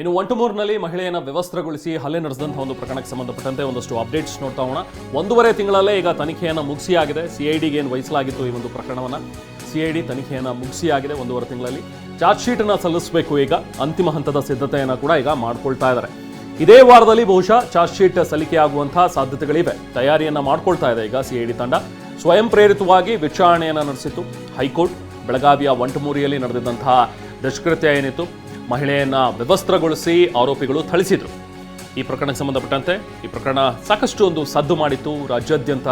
ಇನ್ನು ಒಂಟುಮೂರಿನಲ್ಲಿ ಮಹಿಳೆಯನ್ನು ವ್ಯವಸ್ಥೆಗೊಳಿಸಿ ಹಲ್ಲೆ ನಡೆಸಿದಂಥ ಒಂದು ಪ್ರಕರಣಕ್ಕೆ ಸಂಬಂಧಪಟ್ಟಂತೆ ಒಂದಷ್ಟು ಅಪ್ಡೇಟ್ಸ್ ನೋಡ್ತಾ ಹೋಗೋಣ. ಒಂದೂವರೆ ತಿಂಗಳಲ್ಲೇ ಈಗ ತನಿಖೆಯನ್ನು ಮುಗಿಸಿಯಾಗಿದೆ. ಸಿಐಡಿಗೆ ಏನು ವಹಿಸಲಾಗಿತ್ತು ಈ ಒಂದು ಪ್ರಕರಣವನ್ನು? ಸಿಐಡಿ ತನಿಖೆಯನ್ನು ಮುಗಿಸಿಯಾಗಿದೆ ಒಂದೂವರೆ ತಿಂಗಳಲ್ಲಿ. ಚಾರ್ಜ್ ಶೀಟನ್ನು ಸಲ್ಲಿಸಬೇಕು ಈಗ. ಅಂತಿಮ ಹಂತದ ಸಿದ್ಧತೆಯನ್ನು ಕೂಡ ಈಗ ಮಾಡ್ಕೊಳ್ತಾ ಇದ್ದಾರೆ ಇದೇ ವಾರದಲ್ಲಿ ಬಹುಶಃ ಚಾರ್ಜ್ ಶೀಟ್ ಸಲ್ಲಿಕೆಯಾಗುವಂತಹ ಸಾಧ್ಯತೆಗಳಿವೆ. ತಯಾರಿಯನ್ನು ಮಾಡ್ಕೊಳ್ತಾ ಇದೆ ಈಗ ಸಿಐಡಿ ತಂಡ. ಸ್ವಯಂ ಪ್ರೇರಿತವಾಗಿ ವಿಚಾರಣೆಯನ್ನು ನಡೆಸಿತು ಹೈಕೋರ್ಟ್, ಬೆಳಗಾವಿಯ ಒಂಟಮೂರಿಯಲ್ಲಿ ನಡೆದಿದ್ದಂತಹ ದುಷ್ಕೃತ್ಯ ಏನಿತ್ತು? ಮಹಿಳೆಯನ್ನ ವ್ಯವಸ್ಥೆಗೊಳಿಸಿ ಆರೋಪಿಗಳು ಥಳಿಸಿದರು. ಈ ಪ್ರಕರಣಕ್ಕೆ ಸಂಬಂಧಪಟ್ಟಂತೆ ಈ ಪ್ರಕರಣ ಸಾಕಷ್ಟು ಒಂದು ಸದ್ದು ಮಾಡಿತ್ತು. ರಾಜ್ಯಾದ್ಯಂತ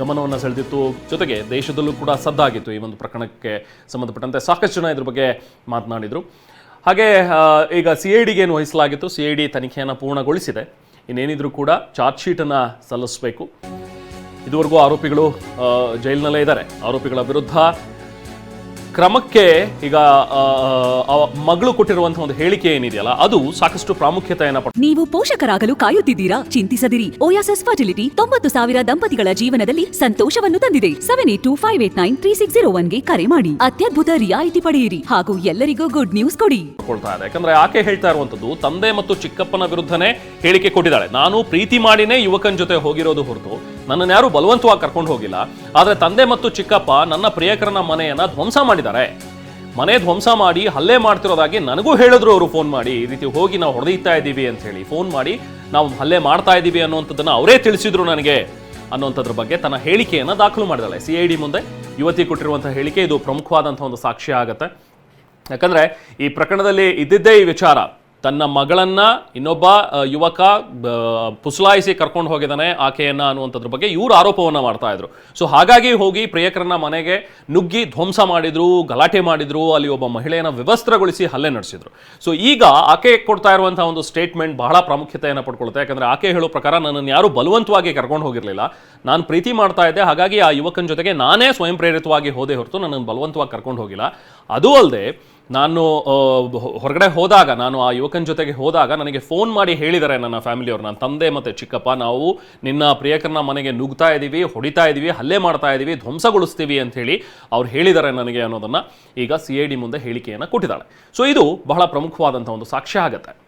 ಗಮನವನ್ನು ಸೆಳೆದಿತ್ತು. ಜೊತೆಗೆ ದೇಶದಲ್ಲೂ ಕೂಡ ಸದ್ದಾಗಿತ್ತು ಈ ಒಂದು ಪ್ರಕರಣಕ್ಕೆ ಸಂಬಂಧಪಟ್ಟಂತೆ ಸಾಕಷ್ಟು ಜನ ಇದ್ರ ಬಗ್ಗೆ ಮಾತನಾಡಿದರು. ಹಾಗೆ ಈಗ ಸಿ ಐ ಡಿಗೆ ಏನು ವಹಿಸಲಾಗಿತ್ತು? ಸಿ ಐ ಡಿ ತನಿಖೆಯನ್ನು ಪೂರ್ಣಗೊಳಿಸಿದೆ. ಇನ್ನೇನಿದ್ರೂ ಕೂಡ ಚಾರ್ಜ್ ಶೀಟನ್ನು ಸಲ್ಲಿಸಬೇಕು. ಇದುವರೆಗೂ ಆರೋಪಿಗಳು ಜೈಲಿನಲ್ಲೇ ಇದ್ದಾರೆ. ಆರೋಪಿಗಳ ವಿರುದ್ಧ ಕ್ರಮಕ್ಕೆ ಈಗ ಮಗಳು ಕೊಟ್ಟಿರುವಂತಹ ಒಂದು ಹೇಳಿಕೆ ಏನಿದೆಯಲ್ಲ ಅದು ಸಾಕಷ್ಟು ಪ್ರಾಮುಖ್ಯತೆಯನ್ನು. ನೀವು ಪೋಷಕರಾಗಲು ಕಾಯುತ್ತಿದ್ದೀರಾ? ಚಿಂತಿಸದಿರಿ. ಓಯಾಸಸ್ ಫರ್ಟಿಲಿಟಿ ತೊಂಬತ್ತು ಸಾವಿರ ದಂಪತಿಗಳ ಜೀವನದಲ್ಲಿ ಸಂತೋಷವನ್ನು ತಂದಿದೆ. Seven eight two five eight nine three six zero ಒನ್ಗೆ ಕರೆ ಮಾಡಿ. ಅತ್ಯದ್ಭುತ ರಿಯಾಯಿತಿ ಪಡೆಯಿರಿ. ಹಾಗೂ ಎಲ್ಲರಿಗೂ ಗುಡ್ ನ್ಯೂಸ್ ಕೊಡಿ. ಯಾಕಂದ್ರೆ ಆಕೆ ಹೇಳ್ತಾ ಇರುವಂತದ್ದು ತಂದೆ ಮತ್ತು ಚಿಕ್ಕಪ್ಪನ ವಿರುದ್ಧನೇ ಹೇಳಿಕೆ ಕೊಟ್ಟಿದ್ದಾಳೆ. ನಾನು ಪ್ರೀತಿ ಮಾಡಿನೇ ಯುವಕನ ಜೊತೆ ಹೋಗಿರೋದು ಹೊರತು. ನನ್ನನ್ನು ಯಾರು ಬಲವಂತವಾಗಿ ಕರ್ಕೊಂಡು ಹೋಗಿಲ್ಲ. ಆದರೆ ತಂದೆ ಮತ್ತು ಚಿಕ್ಕಪ್ಪ ನನ್ನ ಪ್ರಿಯಕರನ ಮನೆಯನ್ನ ಧ್ವಂಸ ಮಾಡಿದ್ದಾರೆ. ಮನೆ ಧ್ವಂಸ ಮಾಡಿ ಹಲ್ಲೆ ಮಾಡ್ತಿರೋದಾಗಿ ನನಗೂ ಹೇಳಿದ್ರು ಅವರು ಫೋನ್ ಮಾಡಿ. ಈ ರೀತಿ ಹೋಗಿ ನಾವು ಹೊಡೆದಿತ್ತಾ ಇದ್ದೀವಿ ಅಂತ ಹೇಳಿ ಫೋನ್ ಮಾಡಿ ನಾವು ಹಲ್ಲೆ ಮಾಡ್ತಾ ಇದ್ದೀವಿ ಅನ್ನುವಂಥದ್ದನ್ನು ಅವರೇ ತಿಳಿಸಿದ್ರು ನನಗೆ ಅನ್ನುವಂಥದ್ರ ಬಗ್ಗೆ ತನ್ನ ಹೇಳಿಕೆಯನ್ನು ದಾಖಲು ಮಾಡಿದಾಳೆ. ಸಿ ಐ ಡಿ ಮುಂದೆ ಯುವತಿ ಕೊಟ್ಟಿರುವಂಥ ಹೇಳಿಕೆ ಇದು ಪ್ರಮುಖವಾದಂಥ ಒಂದು ಸಾಕ್ಷ್ಯ ಆಗುತ್ತೆ. ಯಾಕಂದ್ರೆ ಈ ಪ್ರಕರಣದಲ್ಲಿ ಇದ್ದಿದ್ದೇ ಈ ವಿಚಾರ. ತನ್ನ ಮಗಳನ್ನು ಇನ್ನೊಬ್ಬ ಯುವಕ ಪುಸಲಾಯಿಸಿ ಕರ್ಕೊಂಡು ಹೋಗಿದ್ದಾನೆ ಆಕೆಯನ್ನ ಅನ್ನುವಂಥದ್ರ ಬಗ್ಗೆ ಇವರು ಆರೋಪವನ್ನು ಮಾಡ್ತಾ ಇದ್ರು. ಸೊ ಹಾಗಾಗಿ ಹೋಗಿ ಪ್ರಿಯಕರನ ಮನೆಗೆ ನುಗ್ಗಿ ಧ್ವಂಸ ಮಾಡಿದ್ರು, ಗಲಾಟೆ ಮಾಡಿದ್ರು, ಅಲ್ಲಿ ಒಬ್ಬ ಮಹಿಳೆಯನ್ನ ವ್ಯವಸ್ಥೆಗೊಳಿಸಿ ಹಲ್ಲೆ ನಡೆಸಿದ್ರು. ಸೊ ಈಗ ಆಕೆ ಕೊಡ್ತಾ ಇರುವಂಥ ಒಂದು ಸ್ಟೇಟ್ಮೆಂಟ್ ಬಹಳ ಪ್ರಾಮುಖ್ಯತೆಯನ್ನು ಪಡ್ಕೊಳುತ್ತೆ. ಯಾಕಂದ್ರೆ ಆಕೆ ಹೇಳೋ ಪ್ರಕಾರ ನನ್ನನ್ನು ಯಾರು ಬಲವಂತವಾಗಿ ಕರ್ಕೊಂಡು ಹೋಗಿರಲಿಲ್ಲ. ನಾನು ಪ್ರೀತಿ ಮಾಡ್ತಾ ಇದ್ದೆ. ಹಾಗಾಗಿ ಆ ಯುವಕನ ಜೊತೆಗೆ ನಾನೇ ಸ್ವಯಂ ಪ್ರೇರಿತವಾಗಿ ಹೋದೆ ಹೊರತು ನನ್ನನ್ನು ಬಲವಂತವಾಗಿ ಕರ್ಕೊಂಡು ಹೋಗಿಲ್ಲ. ಅದು ಅಲ್ಲದೆ ನಾನು ಹೊರಗಡೆ ಹೋದಾಗ, ನಾನು ಆ ಯುವಕನ ಜೊತೆಗೆ ಹೋದಾಗ ನನಗೆ ಫೋನ್ ಮಾಡಿ ಹೇಳಿದ್ದಾರೆ ನನ್ನ ಫ್ಯಾಮಿಲಿಯವರು. ನನ್ನ ತಂದೆ ಮತ್ತು ಚಿಕ್ಕಪ್ಪ, ನಾವು ನಿನ್ನ ಪ್ರಿಯಕರನ ಮನೆಗೆ ನುಗ್ತಾ ಇದ್ದೀವಿ, ಹೊಡಿತಾ ಇದ್ದೀವಿ, ಹಲ್ಲೆ ಮಾಡ್ತಾ ಇದ್ದೀವಿ, ಧ್ವಂಸಗೊಳಿಸ್ತೀವಿ ಹೇಳಿ ಅವ್ರು ಹೇಳಿದ್ದಾರೆ ನನಗೆ ಅನ್ನೋದನ್ನು ಈಗ ಸಿ ಐ ಡಿ ಮುಂದೆ ಹೇಳಿಕೆಯನ್ನು ಕೊಟ್ಟಿದ್ದಾಳೆ. ಸೊ ಇದು ಬಹಳ ಪ್ರಮುಖವಾದಂಥ ಒಂದು ಸಾಕ್ಷ್ಯ ಆಗುತ್ತೆ.